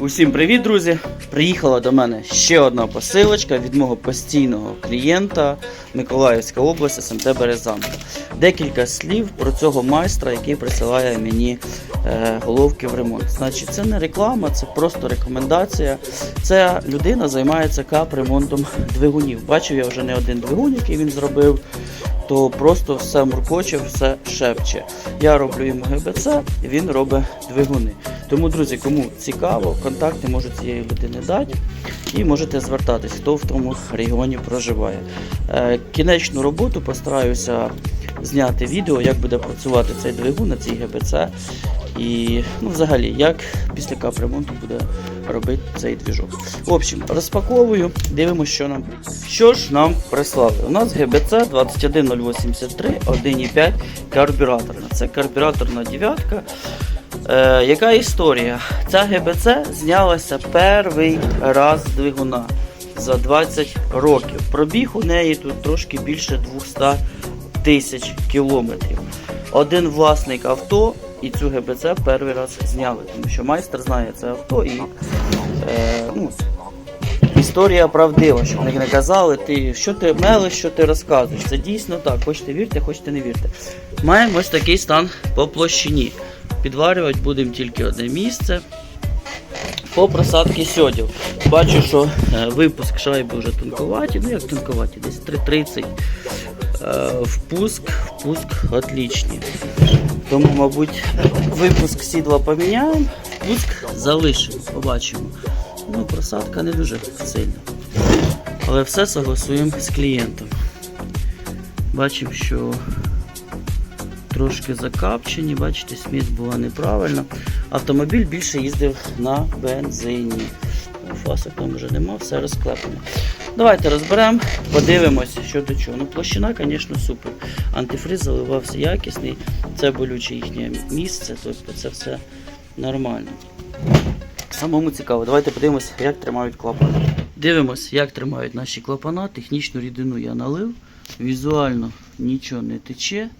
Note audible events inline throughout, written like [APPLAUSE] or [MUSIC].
Усім привіт, друзі! Приїхала до мене ще одна посилочка від мого постійного клієнта Миколаївська область, СМТ Березанка. Декілька слів про цього майстра, який присилає мені е, головки в ремонт. Значить, це не реклама, це просто рекомендація. Ця людина займається кап-ремонтом двигунів. Бачив я вже не один двигун, який він зробив. То просто все муркоче, все шепче. Я роблю йому ГБЦ, він робить двигуни. Тому, друзі, кому цікаво, контакти можу цієї людини дати і можете звертатись, хто в тому регіоні проживає. Е, Кінечну роботу постараюся зняти відео, як буде працювати цей двигун на цій ГБЦ. І ну, взагалі, як після капремонту буде робити цей двіжок. В общем, розпаковую, дивимося, що нам. Що ж нам прислали? У нас ГБЦ 21083 1,5 карбюраторна. Це карбюраторна дев'ятка. Е, яка історія? Ця ГБЦ знялася перший раз двигуна за 20 років. Пробіг у неї тут трошки більше 200 тисяч кілометрів. Один власник авто і цю ГБЦ перший раз зняли, тому що майстер знає це авто і е, ну, історія правдива, щоб не казали, ти що ти мелиш, що ти розказуєш. Це дійсно так. Хочете вірте, хочете не вірте. Маємо ось такий стан по площині. Підварювати будемо тільки одне місце. По просадці сьодів. Бачу, що е, випуск шайби вже тонкуваті, ну як тонкуваті, десь 3.30. Е, впуск, впуск отличний. Тому, мабуть, випуск сідла поміняємо, впуск залишимо, побачимо. Ну, просадка не дуже сильна. Але все согласуємо з клієнтом. Бачимо, що трошки закапчені, бачите, смісь була неправильна. Автомобіль більше їздив на бензині. Фасок там вже нема, все розклепано. Давайте розберемо, подивимося, що до чого. Ну, площина, звісно, супер. Антифриз заливався якісний, це болюче їхнє місце, тобто це все нормально. Самому цікаво, давайте подивимося, як тримають клапани. Дивимося, як тримають наші клапана. Технічну рідину я налив. Візуально нічого не тече.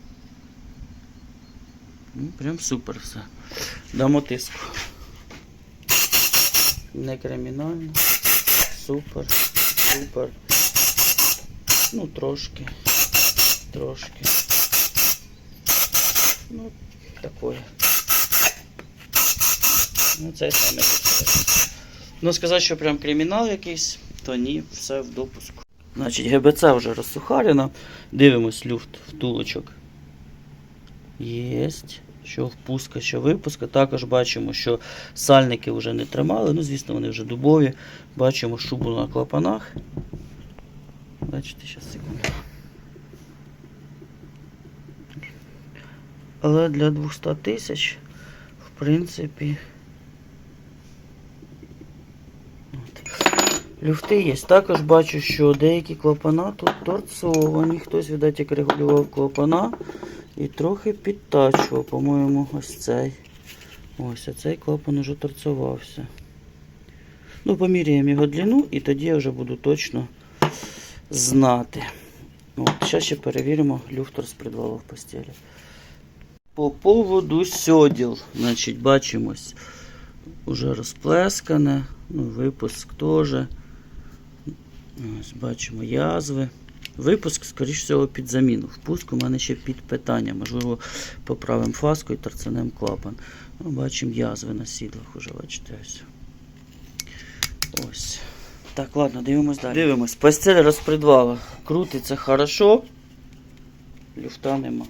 Ну, прям супер все. Дамо тиску. Не кримінально. Супер. Супер. Ну, трошки. Трошки. Ну, такое. Ну, це саме. Ну, сказати, що прям кримінал якийсь, то ні, все в допуску. Значить, ГБЦ вже розсухарено. Дивимось люфт втулочок. Єсть. Що впуска, що випуска. Також бачимо, що сальники вже не тримали. Ну, звісно, вони вже дубові. Бачимо шубу на клапанах. Бачите, зараз секунду. Але для 200 тисяч, в принципі. Люфти є. Також бачу, що деякі клапана тут торцовані. Хтось, видать, як регулював клапана. І трохи підтачував, по-моєму, ось цей. Ось, а цей клапан уже торцувався. Ну, поміряємо його длину і тоді я вже буду точно знати. От, зараз ще перевіримо люфт розпредвалу в постелі. По поводу сьоділ, значить, бачимось, уже розплескане, ну, випуск теж. Ось бачимо язви. Випуск, скоріш всього, під заміну. Впуск у мене ще під питання. Можливо, поправимо фаску і торцанем клапан. Ну, бачимо язви на сідлах уже, бачите ось. Ось. Так, ладно, дивимось далі. Дивимось. Постель розпредвала. Крутиться хорошо. Люфта нема.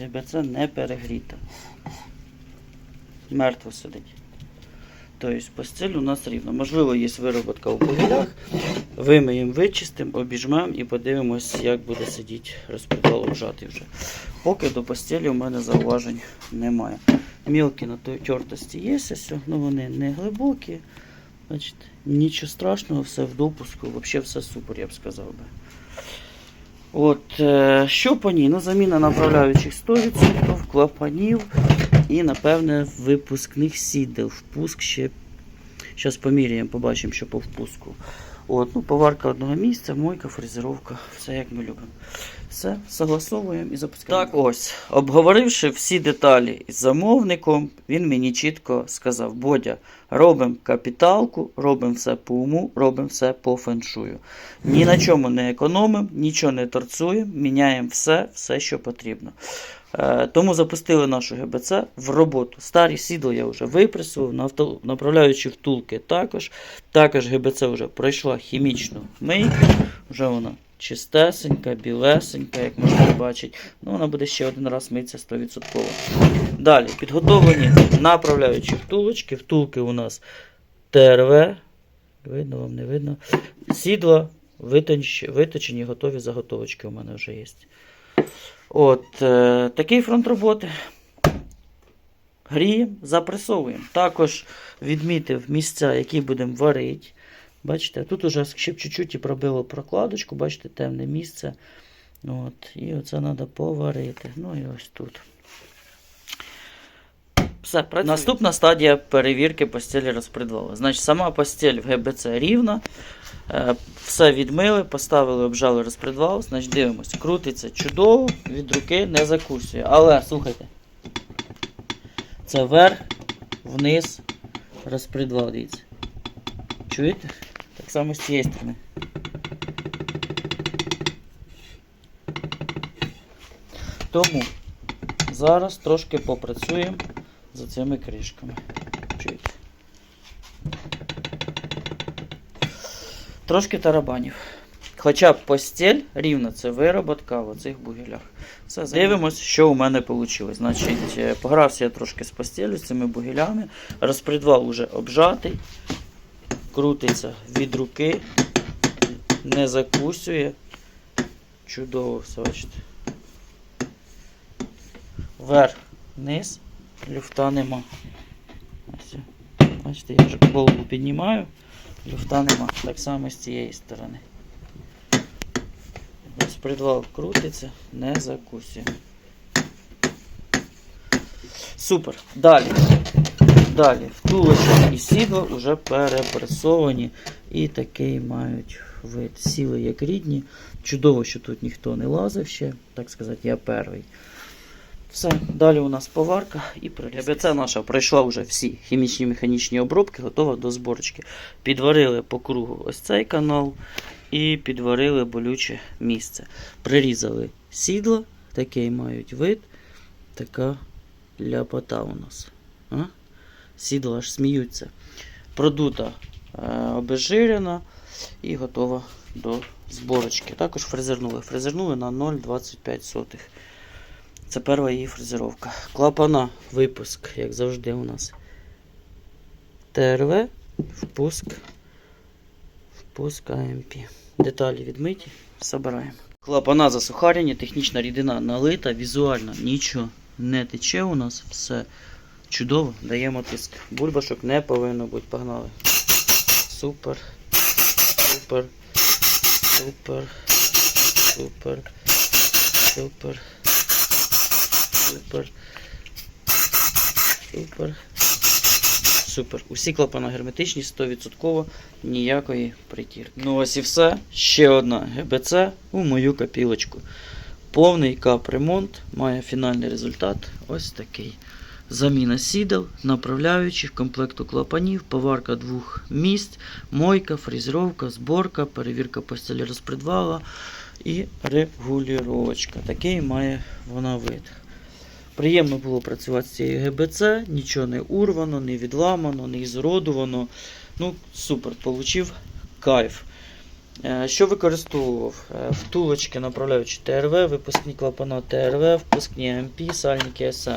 ГБЦ не перегріта. Мертво сидить. Тобто постель у нас рівна. Можливо, є вироботка у повідах. Вимиємо, вичистимо, обіжмемо і подивимось, як буде сидіти розпредвал вжатий вже. Поки до постелі у мене зауважень немає. Мілкі на той тертості є, ну вони не глибокі. Бачите, нічого страшного, все в допуску, взагалі все супер, я б сказав би. От, е, що по ній? Ну, заміна направляючих 100%, клапанів і, напевне, випускних сідел. Впуск ще. Зараз поміряємо, побачимо, що по впуску. От, ну, поварка одного місця, мойка, фрезеровка, все як ми любимо. Все, согласовуємо і запускаємо. Так ось, обговоривши всі деталі із замовником, він мені чітко сказав: Бодя, Робимо капіталку, робимо все по уму, робимо все по феншую. Ні на чому не економимо, нічого не торцуємо, міняємо все, все, що потрібно. Е, Тому запустили нашу ГБЦ в роботу. Старі сідла я вже випресував, направляючи втулки також. Також ГБЦ вже пройшла хімічну мийку, вже вона чистесенька, білесенька, як можна бачити. Ну, вона буде ще один раз митися 100%. Далі, підготовлені направляючі втулочки. Втулки у нас ТРВ. Видно вам, не видно. Сідла виточені, готові заготовочки у мене вже є. От, е, такий фронт роботи. Гріємо, запресовуємо. Також відмітив місця, які будемо варити. Бачите, тут уже ще чуть-чуть і пробило прокладочку, бачите, темне місце. От, і оце треба поварити. Ну і ось тут. Все, працює. Наступна стадія перевірки постелі розпредвалу. Значить, сама постель в ГБЦ рівна. Е, Все відмили, поставили, обжали розпредвал. Значить, дивимося. Крутиться чудово, від руки не закусує. Але, слухайте. Це вверх, вниз, розпредвал, дивіться. Чуєте? Так само з цієї сторони. Тому зараз трошки попрацюємо за цими кришками. Чуєте? Трошки тарабанів. Хоча б постіль рівна, це вироботка в оцих бугелях. Все, дивимось, що у мене вийшло. Значить, е, погрався я трошки з постілю, з цими бугелями. Розпредвал уже обжатий, крутиться від руки, не закусює. Чудово все, бачите. Вверх, вниз, люфта нема. Бачите, я вже голову піднімаю, люфта нема. Так само з цієї сторони. Розпредвал крутиться, не закусує. Супер. Далі. Далі. Втулочок і сідло вже перепресовані і такий мають вид. Сіли як рідні. Чудово, що тут ніхто не лазив ще, так сказати, я перший. Все, далі у нас поварка і приліс. ГБЦ наша пройшла вже всі хімічні механічні обробки, готова до зборочки. Підварили по кругу ось цей канал і підварили болюче місце. Прирізали сідла, такий мають вид, така ляпота у нас. А? Сідла аж сміються. Продута е, обезжирена і готова до зборочки. Також фрезернули. Фрезернули на 0,25. Це перша її фрезеровка. Клапана, випуск, як завжди у нас. ТРВ, впуск, впуск АМП. Деталі відмиті, забираємо. Клапана засухарені, технічна рідина налита, візуально нічого не тече у нас, все чудово, даємо тиск. Бульбашок не повинно бути, погнали. Супер, супер, супер, супер, супер. Супер. Супер. Супер. Усі клапана герметичні, 100%, ніякої притірки. Ну ось і все. Ще одна ГБЦ у мою копілочку. Повний капремонт має фінальний результат. Ось такий. Заміна сідел, направляючих, комплекту клапанів, поварка двох місць, мойка, фрезеровка, зборка, перевірка постелі розпредвала і регулювачка. Такий має вона вид. Приємно було працювати з цією ГБЦ, нічого не урвано, не відламано, не ізуродовано. Ну, супер, получив кайф. Е, Що використовував? Е, Втулочки направляючі ТРВ, випускні клапана ТРВ, впускні МП, сальники СМ.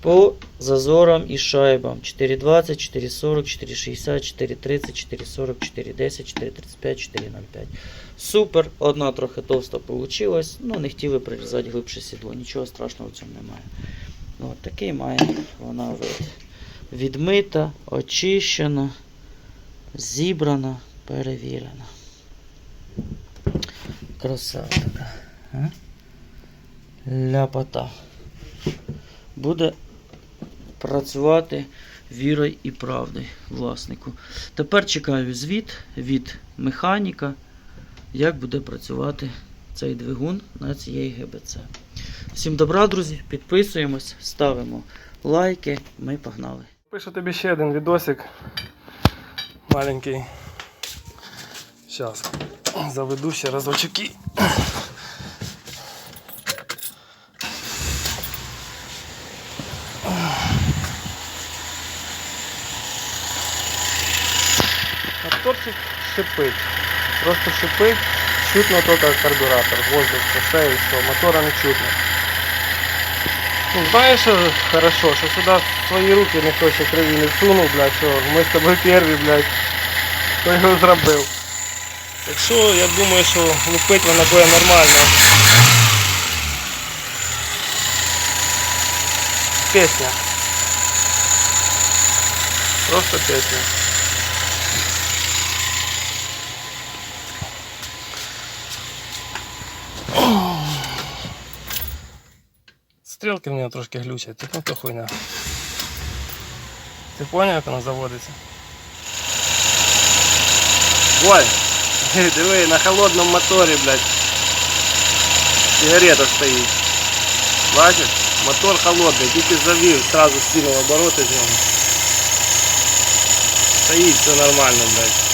По зазорам і шайбам 420, 440, 460, 430, 440, 410, 435, 405. Супер, одна трохи товста вийшла, ну не хотіли прирізати глибше сідло, нічого страшного в цьому немає. Ну, От такий має вона вид. Відмита, очищена, зібрана, перевірена. Краса така. Ляпота. Буде працювати вірою і правдою власнику. Тепер чекаю звіт від механіка, як буде працювати цей двигун на цієї ГБЦ. Всім добра, друзі, підписуємось, ставимо лайки, ми погнали. Пишу тобі ще один відосик. Маленький. Зараз. Заведу ще разочок. Шипить. Просто шипить. Чутно только карбюратор. Воздух, все і все. Мотора не чутно. Ну, знаєш, що хорошо, що сюди свої руки ніхто ще криві не всунув, блядь, що ми з тобою перві, блядь, хто його зробив. Так що я думаю, що лупить вона буде нормально. Песня. Просто песня. Стрілки в мене трошки глючать, ну то хуйня. Ти поняв, як вона заводиться? Ой, [LAUGHS] диви, на холодному моторі, блядь. Сигарета стоїть. Бачиш? Мотор холодний, тільки завів, сразу скинув обороти з нього. Стоїть, все нормально, блядь.